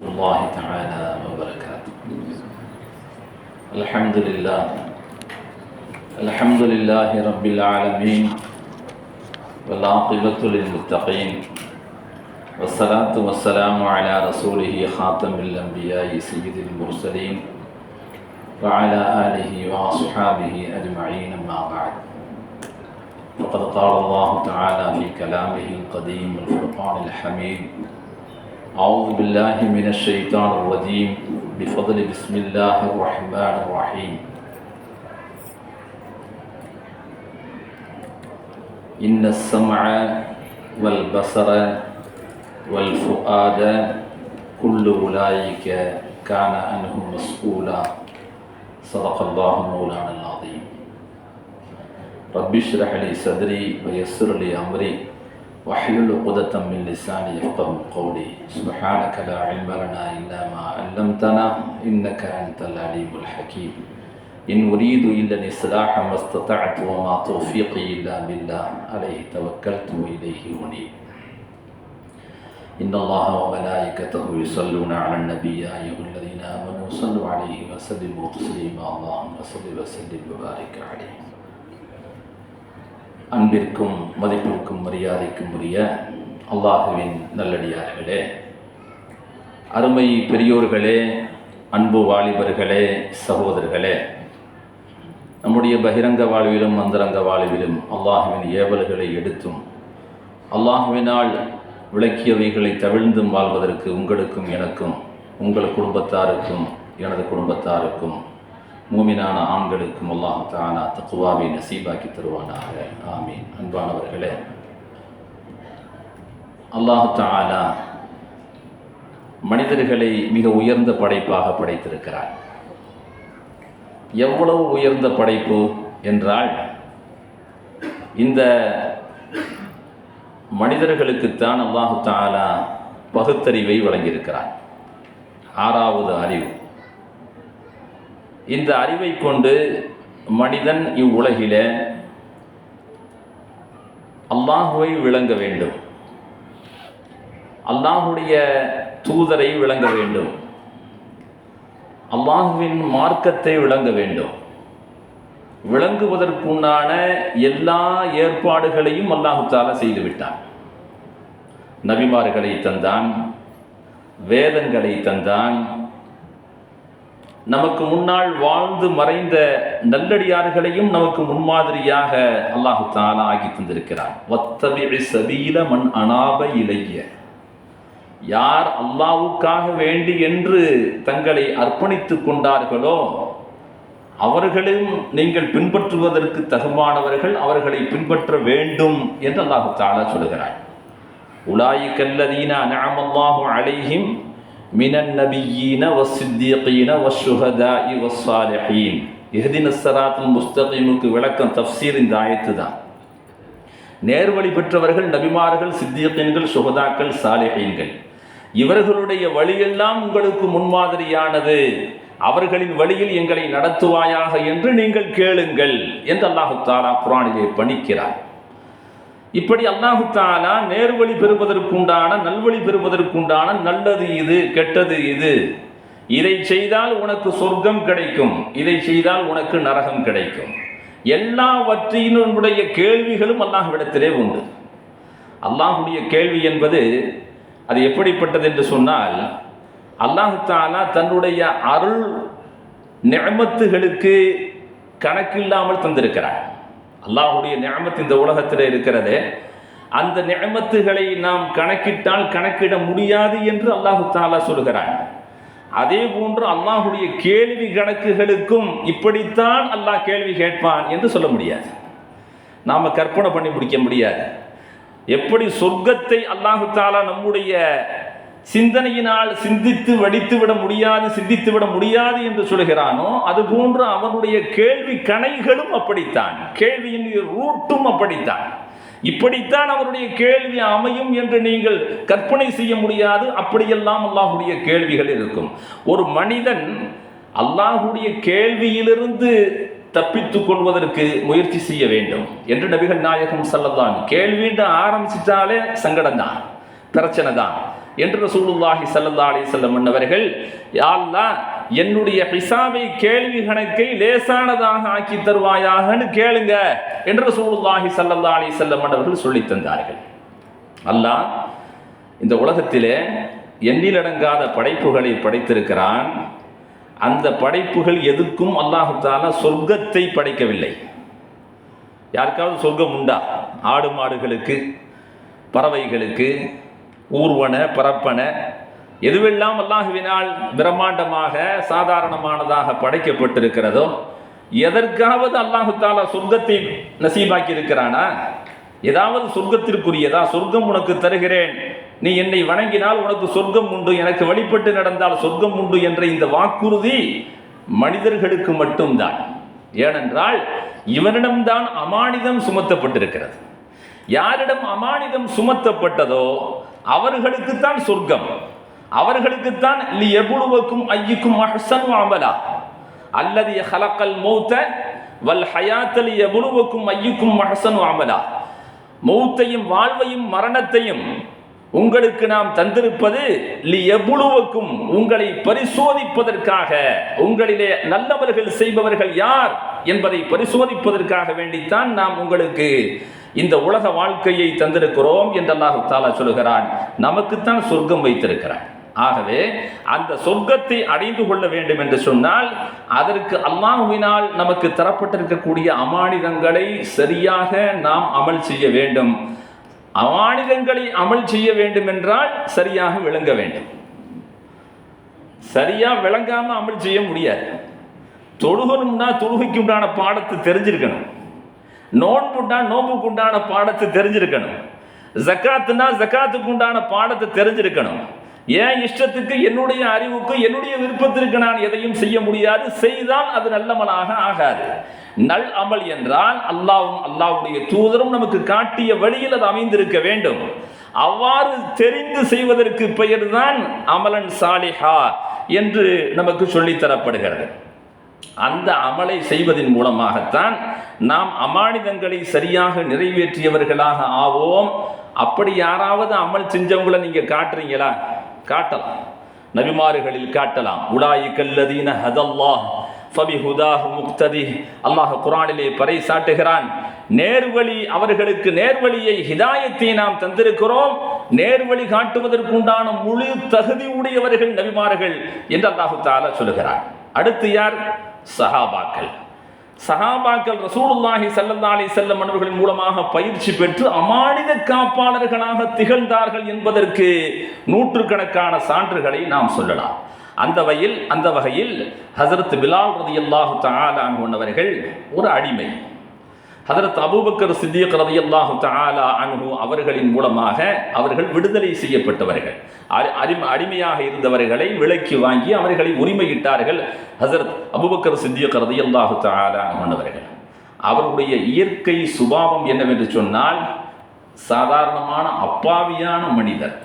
الله تعالى وبركاته. الحمد لله. الحمد لله رب العالمين. والعاقبة للمتقين. والصلاة والسلام على رسوله خاتم الأنبياء سيد المرسلين. وعلى آله وأصحابه أجمعين أما بعد. فقد قال الله تعالى في كلامه القديم الفرقان الحميد. أعوذ بالله من الشيطان الرجيم. بفضل بسم الله الرحمن الرحيم. إن السمع والبصر والفؤاد كل أولئك كان عنه مسؤولا. صدق الله مولانا العظيم. رب اشرح لي صدري ويسر لي أمري. واحلل عقدة من لساني يفقه قولي. سبحانك لا علم لنا إلا ما علمتنا إنك أنت العليم الحكيم. إن أريد إلا الإصلاح ما استطعت وما توفيقي إلا بالله عليه توكلت وإليه أنيب. إن الله وملائكته يصلون على النبي يا أيها الذين آمنوا صلوا عليه وسلموا تسليما اللهم صل وسلم وبارك عليه. அன்பிற்கும் மதிப்பிற்கும் மரியாதைக்கும் உரிய அல்லாஹுவின் நல்லடியார்களே. அருமை பெரியோர்களே அன்பு வாலிபர்களே சகோதரர்களே. நம்முடைய பகிரங்க வாழ்விலும் அந்தரங்க வாழ்விலும் அல்லாஹுவின் ஏவல்களை எடுத்தும் அல்லாஹுவினால் விளக்கியவைகளை தவிழ்ந்தும் வாழ்வதற்கு உங்களுக்கும் எனக்கும் உங்கள் குடும்பத்தாருக்கும் எனது குடும்பத்தாருக்கும் மூமினான ஆண்களுக்கும் அல்லாஹு தானா தக்குவாவை நசீபாக்கி தருவானாக. ஆமீன். அன்பானவர்களே அல்லாஹு தாலா மனிதர்களை மிக உயர்ந்த படைப்பாக படைத்திருக்கிறார். எவ்வளவு உயர்ந்த படைப்பு என்றால் இந்த மனிதர்களுக்குத்தான் அல்லாஹு தாலா பகுத்தறிவை வழங்கியிருக்கிறார். ஆறாவது அறிவு. இந்த அறிவை கொண்டு மனிதன் இவ்வுலகில் அல்லாஹுவை விளங்க வேண்டும். அல்லாஹுடைய தூதரை விளங்க வேண்டும். அல்லாஹுவின் மார்க்கத்தை விளங்க வேண்டும். விளங்குவதற்குண்டான எல்லா ஏற்பாடுகளையும் அல்லாஹு தாலா செய்து நபிமார்களை தந்தான் வேதங்களை தந்தான் நமக்கு முன்னால் வாழ்ந்து மறைந்த நல்லடியார்களையும் நமக்கு முன்மாதிரியாக அல்லாஹு தாலா ஆகி தந்திருக்கிறான். ஒத்தபிழி சபீல மண் அனாப இளைய யார் அல்லாவுக்காக வேண்டி என்று தங்களை அர்ப்பணித்துக் கொண்டார்களோ அவர்களும் நீங்கள் பின்பற்றுவதற்கு தகுமானவர்கள் அவர்களை பின்பற்ற வேண்டும் என்று அல்லாஹு தாலா சொல்கிறார் உலாயி கல்லதீன அனமல்லாஹு அலைஹிம் மினன் நபியீன வசித்தியகீன வஷுஹதாஇ வஸ்ஸாலிஹீன் இஹ்தின ஸராத்துல் முஸ்தகீமுக்கு விளக்கம் தஃப்சீர் இந்த ஆயத்து தான் நேர்வழி பெற்றவர்கள் நபிமார்கள் சித்தியகீன்கள் சுகதாக்கள் சாலிஹீன்கள் இவர்களுடைய வழியெல்லாம் உங்களுக்கு முன்மாதிரியானது அவர்களின் வழியில் எங்களை நடத்துவாயாக என்று நீங்கள் கேளுங்கள் என்று அல்லாஹு தாரா குரானிலே பணிக்கிறார் இப்படி அல்லாஹு தாலா நேர்வழி பெறுவதற்குண்டான நல்வழி பெறுவதற்குண்டான நல்லது இது கெட்டது இது. இதை செய்தால் உனக்கு சொர்க்கம் கிடைக்கும். இதை செய்தால் உனக்கு நரகம் கிடைக்கும். எல்லாவற்றினுடைய கேள்விகளும் அல்லாஹ்விடத்திலே உண்டு. அல்லாஹுடைய கேள்வி என்பது அது எப்படிப்பட்டது என்று சொன்னால் அல்லாஹு தாலா தன்னுடைய அருள் நியமத்துகளுக்கு கணக்கில்லாமல் தந்திருக்கிறார் அல்லாஹுடைய நியமத்து இந்த உலகத்தில் இருக்கிறது. அந்த நியமத்துகளை நாம் கணக்கிட்டால் கணக்கிட முடியாது என்று அல்லாஹு தாலா சொல்கிறார் அதே போன்று அல்லாஹுடைய கேள்வி கணக்குகளுக்கும் இப்படித்தான் அல்லாஹ் கேள்வி கேட்பான் என்று சொல்ல முடியாது. நாம் கற்பனை பண்ணி முடிக்க முடியாது. எப்படி சொர்க்கத்தை அல்லாஹு தாலா நம்முடைய சிந்தனையினால் சிந்தித்து வடித்து விட முடியாது சிந்தித்து விட முடியாது என்று சொல்கிறானோ அதுபோன்று அவனுடைய கேள்வி கணைகளும் அப்படித்தான். கேள்வியின் ரூட்டும் அப்படித்தான். இப்படித்தான் அவருடைய கேள்வி அமையும் என்று நீங்கள் கற்பனை செய்ய முடியாது. அப்படியெல்லாம் அல்லாஹுடைய கேள்விகள் இருக்கும். ஒரு மனிதன் அல்லாஹுடைய கேள்வியிலிருந்து தப்பித்துக் கொள்வதற்கு முயற்சி செய்ய வேண்டும் என்று நபிகள் நாயகம் சொல்லதான் கேள்வின்னு ஆரம்பிச்சிட்டாலே சங்கடம் தான் பிரச்சனை தான் என்று ரசூலுல்லாஹி ஸல்லல்லாஹு அலி செல்லம் அவர்கள் யா என்னுடைய ஹிசாபை கேள்வி கணக்கை லேசானதாக ஆக்கி தருவாயாகன்னு கேளுங்க என்று ரசூலுல்லாஹி ஸல்லல்லாஹு அலி செல்லம் அவர்கள் சொல்லி தந்தார்கள். அல்லாஹ் இந்த உலகத்திலே எண்ணிலடங்காத படைப்புகளை படைத்திருக்கிறான். அந்த படைப்புகள் எதுக்கும் அல்லாஹு தாலா சொர்க்கத்தை படைக்கவில்லை. யாருக்காவது சொர்க்கம் உண்டா? ஆடு மாடுகளுக்கு பறவைகளுக்கு ஊர்வன பரப்பன எதுவெல்லாம் அல்லாஹுவினால் பிரம்மாண்டமாக சாதாரணமானதாக படைக்கப்பட்டிருக்கிறதோ எதற்காவது அல்லாஹு தாலா சொர்க்கத்தை நசீபாக்கி இருக்கிறானா ஏதாவது சொர்க்கத்திற்குரியதா? சொர்க்கம் உனக்கு தருகிறேன். நீ என்னை வணங்கினால் உனக்கு சொர்க்கம் உண்டு. எனக்கு வழிபட்டு நடந்தால் சொர்க்கம் உண்டு என்ற இந்த வாக்குறுதி மனிதர்களுக்கு மட்டும்தான். ஏனென்றால் இவனிடம்தான் அமானிதம் சுமத்தப்பட்டிருக்கிறது. யாரிடம் அமானிதம் சுமத்தப்பட்டதோ அவர்களுக்குத்தான் சொர்க்கம். அவர்களுக்குத்தான் எவ்வளவுக்கும் ஐயுக்கும் அஹசன் அமலா. அல்லது ஹலக்கல் மௌத்த வல் ஹயாத்தல் எபுழுவக்கும் ஐயுக்கும் அஹசன் அமலா. மௌத்தையும் வாழ்வையும் மரணத்தையும் உங்களுக்கு நாம் தந்திருப்பது லி எவ்வளவுக்கும் உங்களை பரிசோதிப்பதற்காக உங்களிலே நல்லவர்கள் செய்பவர்கள் யார் என்பதை பரிசோதிப்பதற்காக வேண்டித்தான் நாம் உங்களுக்கு இந்த உலக வாழ்க்கையை தந்திருக்கிறோம் என்று அல்லாஹு தாலா சொல்கிறான் நமக்குத்தான் சொர்க்கம் வைத்திருக்கிறான் ஆகவே அந்த சொர்க்கத்தை அடைந்து கொள்ள வேண்டும் என்று சொன்னால் அதற்கு அல்லாஹுவினால் நமக்கு தரப்பட்டிருக்கக்கூடிய அமானிதங்களை சரியாக நாம் அமல் செய்ய வேண்டும். அமானிதங்களை அமல் செய்ய வேண்டும் என்றால் சரியாக விளங்க வேண்டும். சரியா விளங்காம அமல் செய்ய முடியாது. தொழுகணும்னா தொழுகைக்கு உண்டான பாடத்தை தெரிஞ்சிருக்கணும். நோன்புண்டா நோன்புக்கு உண்டான பாடத்தை தெரிஞ்சிருக்கணும். ஜக்காத்துனா ஜக்காத்துக்கு உண்டான பாடத்தை தெரிஞ்சிருக்கணும். ஏன் இஷ்டத்துக்கு என்னுடைய அறிவுக்கு என்னுடைய விருப்பத்திற்கு நான் எதையும் செய்ய முடியாது? செய்தால் அது நல்லமலாக ஆகாது. நல் அமல் என்றால் அல்லாவும் அல்லாவுடைய தூதரும் நமக்கு காட்டிய வழியில் அது அமைந்திருக்க வேண்டும். அவ்வாறு தெரிந்து செய்வதற்கு பெயர்தான் அமலன் சாலிஹா என்று நமக்கு சொல்லித்தரப்படுகிறது. அந்த அமலை செய்வதன் மூலமாகத்தான் நாம் அமானிதங்களை சரியாக நிறைவேற்றியவர்களாக ஆவோம். அப்படி யாராவது அமல் செஞ்சவங்களை நீங்க காட்டுறீங்களா? காட்டலாம். நபிமாறுகளில் காட்டலாம். உலாயி கல்லதீன ஹதல்லா ஃபபி ஹுதாஹு முக்ததி. அல்லாஹ் குரானிலே பறை சாட்டுகிறான் நேர்வழி அவர்களுக்கு நேர்வழியை ஹிதாயத்தை நாம் தந்திருக்கிறோம். நேர்வழி காட்டுவதற்குண்டான முழு தகுதி உடையவர்கள் நபிமார்கள் என்று அல்லாஹு தாலா சொல்லுகிறார் அடுத்து யார்? சஹாபாக்கள். சஹாபாக்கள் ரசூலுல்லாஹி சல்லல்லா அலி செல்லம் அவர்களின் மூலமாக பயிற்சி பெற்று அமானித காப்பாளர்களாக திகழ்ந்தார்கள் என்பதற்கு நூற்றுக்கணக்கான சான்றுகளை நாம் சொல்லலாம். அந்த வகையில் அந்த வகையில் ஹசரத் பிலால் ரதியல்லாஹு தஆலா அவர்கள் ஒரு அடிமை ஹதரத் அபூபக்கர் சித்தியக் ரதியல்லாஹு தாலா அன்ஹு அவர்களின் மூலமாக அவர்கள் விடுதலை செய்யப்பட்டவர்கள். அடி- அடிமை அடிமையாக இருந்தவர்களை விலைக்கு வாங்கி அவர்களை உரிமையிட்டார்கள் ஹசரத் அபுபக்கர் சித்தியக் ரதியல்லாஹு தஆலா அன்ஹு அவர்கள் அவருடைய இயற்கை சுபாவம் என்னவென்று சொன்னால் சாதாரணமான அப்பாவியான மனிதர்.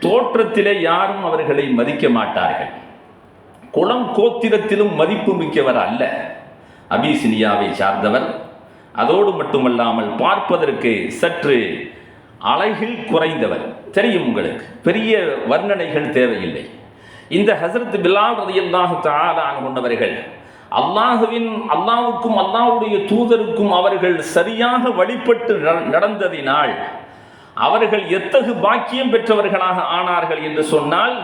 தோற்றத்திலே யாரும் அவர்களை மதிக்க மாட்டார்கள். குளம் கோத்திரத்திலும் மதிப்பு மிக்கவர் அல்ல. அபிசினியாவை சார்ந்தவர். அதோடு மட்டுமல்லாமல் பார்ப்பதற்கு சற்று அழகில் குறைந்தவர். தெரியும் உங்களுக்கு பெரிய வர்ணனைகள் தேவையில்லை. இந்த ஹசரத் பிலால் ரதியல்லாஹு தஆலா கொண்டவர்கள் அல்லாஹுவின் அல்லாவுக்கும் அல்லாவுடைய தூதருக்கும் அவர்கள் சரியாக வழிபட்டு நட- நடந்ததினால் அவர்கள் எத்தகு பாக்கியம் பெற்றவர்களாக ஆனார்கள் என்று சொன்னால்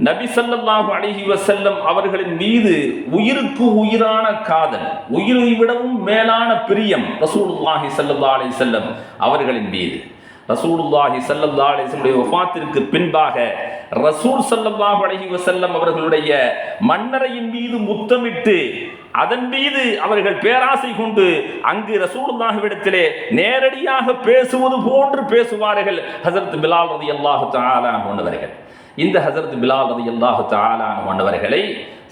நபி சல்லாஹு அலைஹி வசல்லம் அவர்களின் மீது உயிருக்கு உயிரான காதல் உயிரை விடவும் மேலான பிரியம் ரசூலுல்லாஹி சல்லா அலி செல்லம் அவர்களின் மீது. ரசூலுல்லாஹி சல்லா அலிசல்லுடைய வஸல்லம் பின்பாக ரசூல் ஸல்லல்லாஹு அலஹி வசல்லம் அவர்களுடைய மன்னரையின் மீது முத்தமிட்டு அதன் மீது அவர்கள் பேராசை கொண்டு அங்கு ரசூலுல்லாஹிவிடத்திலே நேரடியாக பேசுவது போன்று பேசுவார்கள் ஹசரத் பிலால் ரலியல்லாஹு தஆலா கொண்டவர்கள் இந்த ஹசரத் பிலால் ரலியல்லாஹு தாலான மன்னவர்களை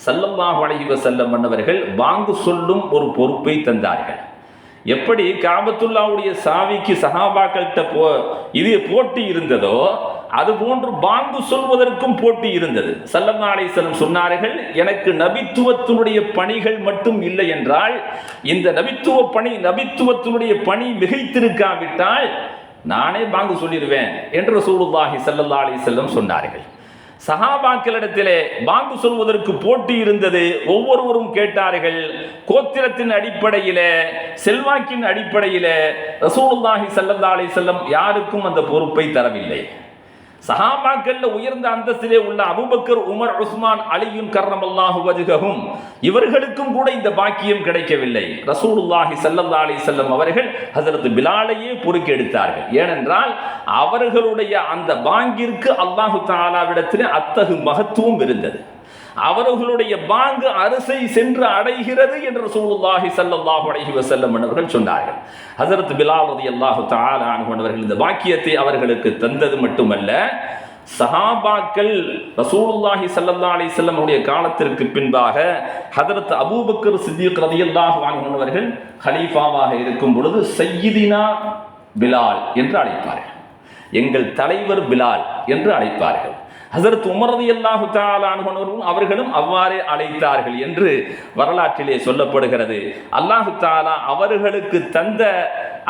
ஸல்லல்லாஹு வளைவ வஸல்லம் மன்னவர்கள் வாங்கு சொல்லும் ஒரு பொறுப்பை தந்தார்கள். எப்படி காபத்துல்லாவுடைய சாவிக்கு சஹாபாக்கள்கிட்ட போ இது போட்டி இருந்ததோ அது போன்று பாங்கு சொல்வதற்கும் போட்டி இருந்தது. சல்லல்லா செல்லம் சொன்னார்கள் எனக்கு நபித்துவத்தினுடைய பணிகள் மட்டும் இல்லை என்றால் இந்த நபித்துவ பணி நபித்துவத்தினுடைய பணி மிகைத்திருக்காவிட்டால் நானே பாங்கு சொல்லிடுவேன் என்று ரசூலுல்லாஹி ஸல்லல்லாஹு அலைஹி செல்லம் சொன்னார்கள். சஹாபாக்களிடத்திலே வாங்கு சொல்வதற்கு போட்டி இருந்தது. ஒவ்வொருவரும் கேட்டார்கள் கோத்திரத்தின் அடிப்படையில செல்வாக்கின் அடிப்படையில ரசூலுல்லாஹி ஸல்லல்லாஹு அலைஹி யாருக்கும் அந்த பொறுப்பை தரவில்லை. சஹாபாக்கள்ல உயர்ந்த அந்தஸ்திலே உள்ள அபுபக்கர் உமர் உஸ்மான் அலியும் கர்ரமல்லாஹு வஜ்ஹஹும். இவர்களுக்கும் கூட இந்த பாக்கியம் கிடைக்கவில்லை. ரசூலுல்லாஹி சல்லல்லா அலி செல்லம் அவர்கள் ஹசரத் பிலாலையே பொறுக்கி எடுத்தார்கள். ஏனென்றால் அவர்களுடைய அந்த பாங்கிற்கு அல்லாஹு தஆலாவிடத்திலே அத்தகு மகத்துவம் இருந்தது. அவர்களுடைய பாங்கு அரசை சென்று அடைகிறது என்று சூழ்நாகி ஸல்லல்லாஹு அலைஹி செல்லும் அவர்கள் சொன்னார்கள். ஹசரத் பிலால் ரதி அல்லாஹு அன்ஹு அவர்கள் இந்த வாக்கியத்தை அவர்களுக்கு தந்தது மட்டுமல்ல சஹாபாக்கள் ரசூலுல்லாஹி சல்லா அலி செல்லமுடைய காலத்திற்கு பின்பாக ஹதரத் அபூபக்கர் சித்திக் ரலியல்லாஹு வாங்கினவர்கள் ஹலீஃபாவாக இருக்கும் பொழுது சய்யிதினா பிலால் என்று அழைப்பார்கள். எங்கள் தலைவர் பிலால் என்று அழைப்பார்கள். ஹசரத் உமரது அல்லாஹு தாலானுவரும் அவர்களும் அவ்வாறே அழைத்தார்கள் என்று வரலாற்றிலே சொல்லப்படுகிறது. அல்லாஹு தாலா அவர்களுக்கு தந்த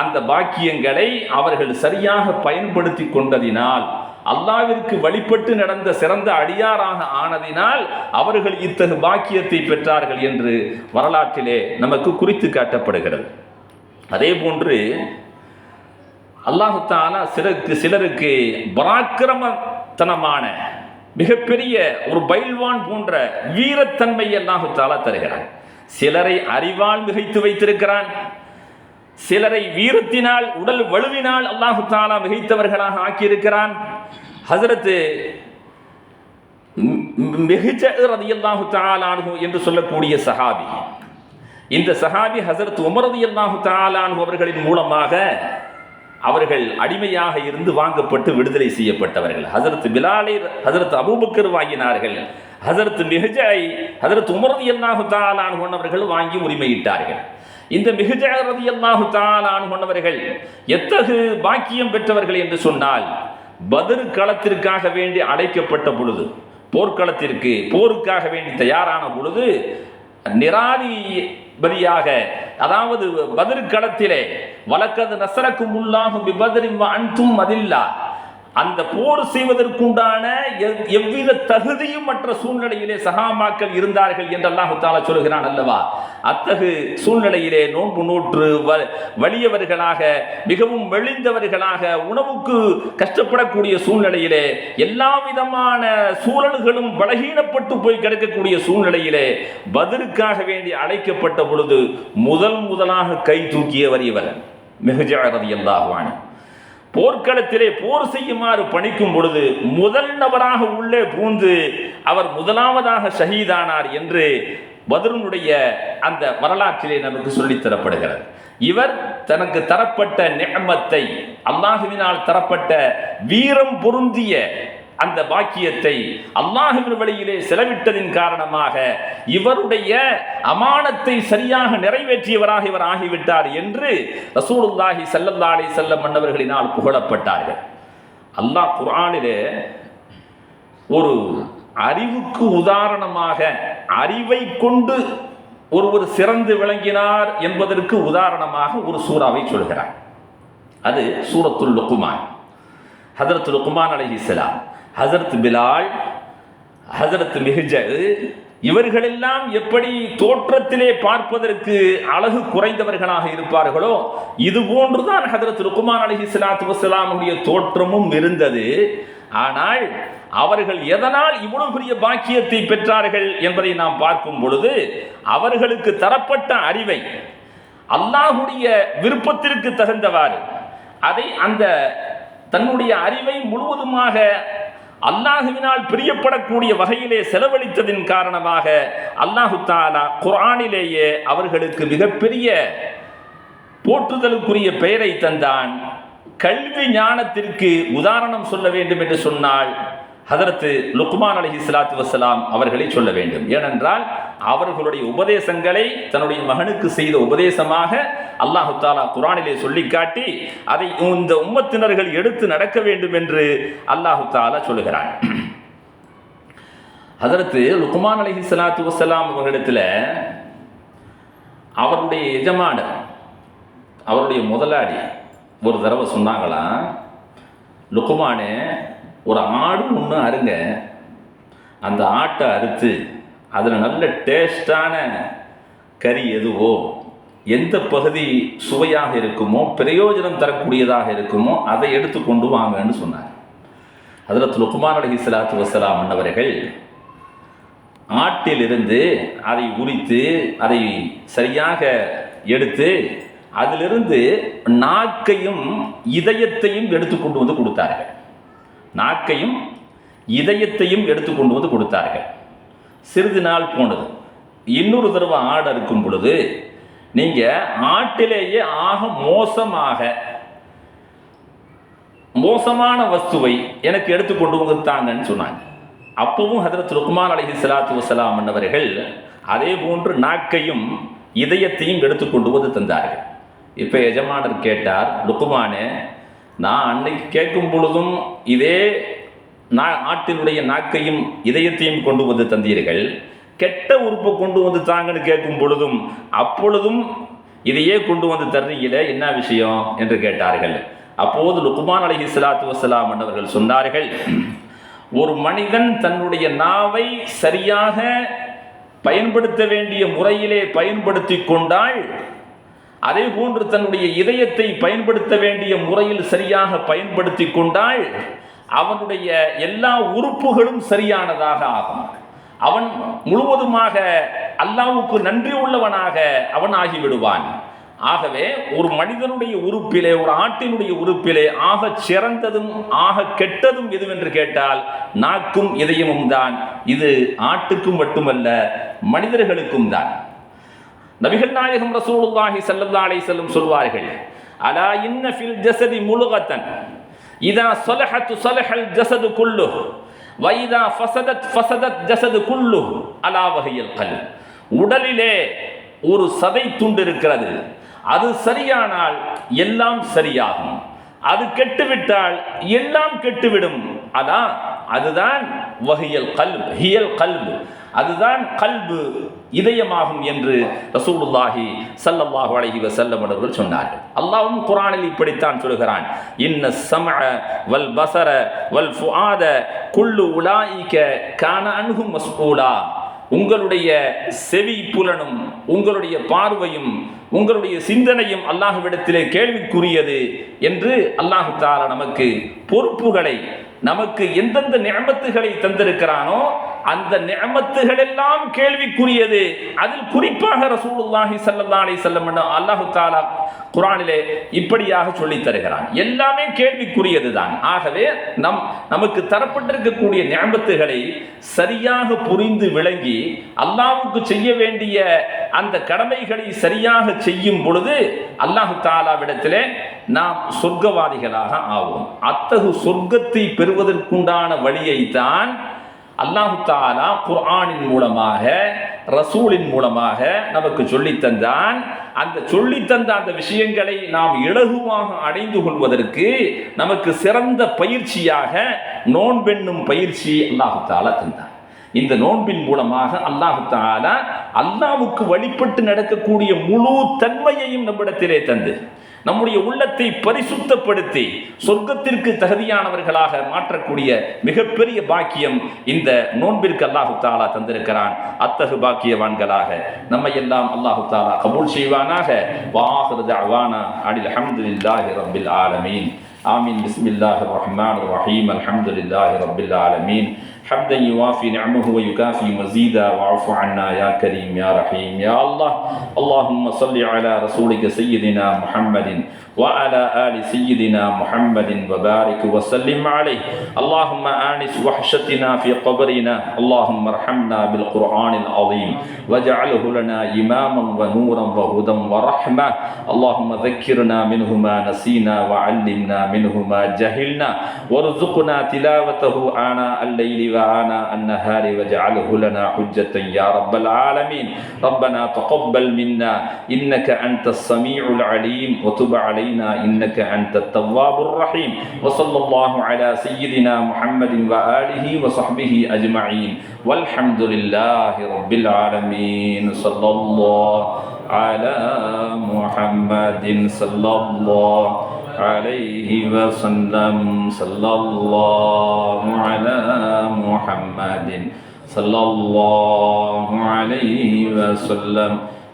அந்த பாக்கியங்களை அவர்கள் சரியாக பயன்படுத்தி கொண்டதினால் அல்லாவிற்கு வழிபட்டு நடந்த சிறந்த அடியாராக ஆனதினால் அவர்கள் இத்தகு பாக்கியத்தை பெற்றார்கள் என்று வரலாற்றிலே நமக்கு குறித்து காட்டப்படுகிறது. அதே போன்று அல்லாஹு தாலா சிலருக்கு சிலருக்கு தனமான மிகப்பெரிய ஒரு பைல்வான் போன்ற வீரத்தன்மை அல்லாஹு தாலா தருகிறான். சிலரை அறிவால் மிகைத்து வைத்திருக்கிறான். சிலரை வீரத்தினால் உடல் வலுவினால் அல்லாஹு தாலா மிகைத்தவர்களாக ஆக்கியிருக்கிறான். ஹசரத்து ரதியல்லாஹு தாலானு என்று சொல்லக்கூடிய சஹாபி. இந்த சஹாபி ஹசரத் உமரது அல்லாஹு தாலானு அவர்களின் மூலமாக அவர்கள் அடிமையாக இருந்து வாங்கப்பட்டு விடுதலை செய்யப்பட்டவர்கள். ஹசரத் பிலாலை ஹசரத் அபூபக்கர் வாங்கினார்கள். ஹசரத் மிஹஜை ஹசரத் உமரதி அல்லாஹு தாலான் கொண்டவர்கள் வாங்கி உரிமையிட்டார்கள். இந்த மிகுஜரதி அல்லாஹு தாலான் கொண்டவர்கள் எத்தகு பாக்கியம் பெற்றவர்கள் என்று சொன்னால் பதில் களத்திற்காக வேண்டி அழைக்கப்பட்ட பொழுது போர்க்களத்திற்கு போருக்காக வேண்டி தயாரான பொழுது நிராதி பதியாக அதாவது பதிர்களத்திலே வழக்கது நசரக்கும் உள்ளாகும் விபதரின் அன்தும் அதில்லா அந்த போர் செய்வதற்குண்டான எவ்வித தகுதியும் மற்ற சூழ்நிலையிலே சகாமாக்கள் இருந்தார்கள் என்று அல்லாஹு சொல்கிறான் அல்லவா? அத்தகு சூழ்நிலையிலே நோன்பு நூற்று வலியவர்களாக மிகவும் மெலிந்தவர்களாக உணவுக்கு கஷ்டப்படக்கூடிய சூழ்நிலையிலே எல்லா விதமான சூழல்களும் பலகீனப்பட்டு போய் கிடக்கக்கூடிய சூழ்நிலையிலே பதிலுக்காக வேண்டி அழைக்கப்பட்ட பொழுது முதல் முதலாக கை தூக்கியவர் இவர். மிகுஜாரதி அல்லாஹ்வான் போர்க்களத்திலே போர் செய்யுமாறு பணிக்கும் பொழுது முதல் நபராக உள்ளே பூந்து அவர் முதலாவதாக ஷஹீதானார் என்று பதருனுடைய அந்த வரலாற்றிலே நமக்கு சொல்லித் தரப்படுகிறது. இவர் தனக்கு தரப்பட்ட நியமத்தை அல்லாஹுவினால் தரப்பட்ட வீரம் பொருந்திய அந்த பாக்கியத்தை அல்லாஹுவின் வழியிலே செலவிட்டதின் காரணமாக இவருடைய அமானத்தை சரியாக நிறைவேற்றியவராக இவர் ஆகிவிட்டார் என்று ரசூலுல்லாஹி சல்லல்லா செல்லம் மன்னவர்களினால் புகழப்பட்டார்கள். அல்லாஹ் குரானிலே ஒரு அறிவுக்கு உதாரணமாக அறிவை கொண்டு ஒருவர் சிறந்து விளங்கினார் என்பதற்கு உதாரணமாக ஒரு சூறாவை சொல்கிறார். அது சூரத்துல் லுக்குமான் ஹதரத் லுக்குமான் அலஹிஸ்லாம் ஹசரத் பிலால் ஹசரத் மிஹஜ இவர்களெல்லாம் எப்படி தோற்றத்திலே பார்ப்பதற்கு அழகு குறைந்தவர்களாக இருப்பார்களோ இது போன்றுதான் ஹதரத் ருக்குமான் அலஹி சலாத்து வசலாமுடைய தோற்றமும் இருந்தது. ஆனால் அவர்கள் எதனால் இவ்வளவு பெரிய பாக்கியத்தை பெற்றார்கள் என்பதை நாம் பார்க்கும் பொழுது அவர்களுக்கு தரப்பட்ட அறிவை அல்லாஹுடைய விருப்பத்திற்கு தகுந்தவாறு அதை அந்த தன்னுடைய அறிவை முழுவதுமாக அல்லாஹுவினால் பிரியப்படக்கூடிய வகையிலே செலவழித்ததின் காரணமாக அல்லாஹு தாலா குரானிலேயே அவர்களுக்கு மிகப்பெரிய போற்றுதலுக்குரிய பெயரை தந்தான். கல்வி ஞானத்திற்கு உதாரணம் சொல்ல வேண்டும் என்று சொன்னால் ஹதரத்து லுக்மான் அலஹி இஸ்லாத்து வசலாம் அவர்களை சொல்ல வேண்டும். ஏனென்றால் அவர்களுடைய உபதேசங்களை தன்னுடைய மகனுக்கு செய்த உபதேசமாக அல்லாஹு தாலா குரானிலே சொல்லி காட்டி அதை இந்த உம்மத்தினர்கள் எடுத்து நடக்க வேண்டும் என்று அல்லாஹு தாலா சொல்லுகிறான். அதற்கு லுக்மான் அலஹி சலாத்து வசலாம் அவர்களிடத்தில் அவருடைய எஜமான அவருடைய முதலாளி ஒரு தடவை சொன்னாங்களாம் லுக்குமானே ஒரு ஆடு ஒன்று அருங்க அந்த ஆட்டை அறுத்து அதில் நல்ல டேஸ்டான கறி எதுவோ எந்த பகுதி சுவையாக இருக்குமோ பிரயோஜனம் தரக்கூடியதாக இருக்குமோ அதை எடுத்து கொண்டு வாங்கன்னு சொன்னார். அதில் லுக்குமான் அலஹி சலாத்து வசலாம் அன்னவர்கள் ஆட்டிலிருந்து அதை உரித்து அதை சரியாக எடுத்து அதிலிருந்து நாக்கையும் இதயத்தையும் எடுத்து கொண்டு வந்து கொடுத்தார்கள். நாக்கையும் இதயத்தையும் எடுத்து கொண்டு வந்து கொடுத்தார்கள். சிறிது நாள் போனது. இன்னொரு தடவை ஆடு இருக்கும் பொழுது நீங்கள் ஆட்டிலேயே ஆக மோசமாக மோசமான வஸ்துவை எனக்கு எடுத்து கொண்டு தாங்கன்னு சொன்னாங்க. அப்பவும் ஹதரத் ருக்மான் அலஹி சலாத்து வசலாம் என்னவர்கள் அதே போன்று நாக்கையும் இதயத்தையும் எடுத்து கொண்டு வந்து தந்தார்கள். இப்போ எஜமானர் கேட்டார் ருக்குமானே நான் அன்னைக்கு கேட்கும் பொழுதும் இதே நா ஆட்டினுடைய நாக்கையும் இதயத்தையும் கொண்டு வந்து தந்தீர்கள். கெட்ட உறுப்பை கொண்டு வந்து தாங்கன்னு கேட்கும் பொழுதும் அப்பொழுதும் இதையே கொண்டு வந்து தர்றீங்களே என்ன விஷயம் என்று கேட்டார்கள். அப்போது லுக்குமான் அலஹி சலாத்து வசலாம் என்றவர்கள் சொன்னார்கள் ஒரு மனிதன் தன்னுடைய நாவை சரியாக பயன்படுத்த வேண்டிய முறையிலே பயன்படுத்தி கொண்டால் அதே போன்று தன்னுடைய இதயத்தை பயன்படுத்த வேண்டிய முறையில் சரியாக பயன்படுத்தி கொண்டால் அவனுடைய எல்லா உறுப்புகளும் சரியானதாக ஆகும் அவன் முழுவதுமாக அல்லாவுக்கு நன்றி உள்ளவனாக அவன் ஆகிவிடுவான் ஆகவே ஒரு மனிதனுடைய உறுப்பிலே ஒரு ஆட்டினுடைய உறுப்பிலே ஆக சிறந்ததும் ஆக கெட்டதும் எதுவென்று கேட்டால் நாக்கும் இதயமும் தான். இது ஆட்டுக்கும் மட்டுமல்ல மனிதர்களுக்கும் தான். நபிகள் நாயகம் ரசூலுல்லாஹி சல்லல்லா செல்லும் சொல்வார்கள் அலா இன்ன ஃபில் ஜசதி முழுகத்தன்? இதா சொலஹத்து சொலஹல் ஜசது குல்லு வைதா ஃபசதத் ஃபசதத் ஜசது குல்லு அலா வகையில் கல். உடலிலே ஒரு சதை துண்டு இருக்கிறது. அது சரியானால் எல்லாம் சரியாகும். அது கெட்டுவிட்டால் எல்லாம் கெட்டுவிடும். அதான் அதுதான் வகையல் கல்பு ஹியல் கல்பு. அதுதான் கல்பு இதயமாகும் என்று ரசூலுல்லாஹி சல்லல்லாஹு அலைஹி வஸல்லம் அவர்கள் சொன்னார்கள். அல்லாஹ்வும் குர்ஆனில் இப்படித்தான் சொல்கிறான். இன்ன சமஅ வல் பஸர வல் ஃபுஆத குல்லு உலாயிக கான அன்ஹும் மஸ்ஊலா. உங்களுடைய செவி புலனும் உங்களுடைய பார்வையும் உங்களுடைய சிந்தனையும் அல்லாஹுவிடத்திலே கேள்விக்குரியது என்று அல்லாஹு தாலா நமக்கு பொறுப்புகளை நமக்கு எந்தெந்த நியமத்துகளை தந்திருக்கிறானோ அந்த நியமத்துகள் எல்லாம் கேள்விக்குரியது. அதில் குறிப்பாக ரசூலுல்லாஹி சல்லா அலி செல்லம் அல்லாஹு தாலா குரானிலே இப்படியாக சொல்லி தருகிறான். எல்லாமே கேள்விக்குரியது தான் ஆகவே நம் நமக்கு தரப்பட்டிருக்கக்கூடிய நியமத்துகளை சரியாக புரிந்து விளங்கி அல்லாவுக்கு செய்ய வேண்டிய அந்த கடமைகளை சரியாக செய்யும் பொழுது அல்லாஹு தாலாவிடத்திலே நாம் சொர்க்கவாதிகளாக ஆவோம். அத்தகு சொர்க்கத்தை பெறுவதற்குண்டான வழியை தான் அல்லாஹு தாலா குர்ஆனின் மூலமாக ரசூலின் மூலமாக நமக்கு சொல்லித்தந்தான் அந்த சொல்லித்தந்த அந்த விஷயங்களை நாம் இலகுவாக அடைந்து கொள்வதற்கு நமக்கு சிறந்த பயிற்சியாக நோன்பெண்ணும் பயிற்சி அல்லாஹு தாலா தந்தான். இந்த நோன்பின் மூலமாக அல்லாஹுத்தாலா அல்லாவுக்கு வழிபட்டு நடக்கக்கூடிய முழு தன்மையையும் நம்மிடத்திலே தந்து நம்முடைய உள்ளத்தை பரிசுத்தப்படுத்தி சொர்க்கத்திற்கு தகுதியானவர்களாக மாற்றக்கூடிய மிகப்பெரிய பாக்கியம் இந்த நோன்பிற்கு அல்லாஹு தாலா தந்திருக்கிறான். அத்தகு பாக்கியவான்களாக நம்ம எல்லாம் அல்லாஹு தாலா கபூல் செய்வானாக. வாஹரது அவானா அடில் அஹமது இல்லாஹி ஆலமீன். ஆமீன். பிஸ்மில்லாஹ் ரஹ்மான் ரஹீம். அலமதுல்லாஹி ரபில் ஆலமீன். حمدا يوافي نعمه ويكافي مزيدا. واعف عنا يا كريم يا رحيم يا الله. اللهم صل على رسولك سيدنا محمد وعلى آل سيدنا محمد وبارك وسلم عليه. اللهم آنس وحشتنا في قبرنا. اللهم ارحمنا بالقرآن العظيم. واجعله لنا إماما ونورا وهدى ورحمة. اللهم ذكرنا منه ما نسينا وعلمنا منه ما جهلنا. وارزقنا تلاوته آناء الليل وآناء النهار. واجعله لنا حجة يا رب العالمين. ربنا تقبل منا. إنك أنت السميع العليم. وتب علينا إنك أنت التواب الرحيم. وصلى الله على سيدنا محمد وآله وصحبه أجمعين. والحمد لله رب العالمين. صلى الله على محمد. صلى الله عليه وسلم. صلى الله على محمد. صلى الله عليه وسلم.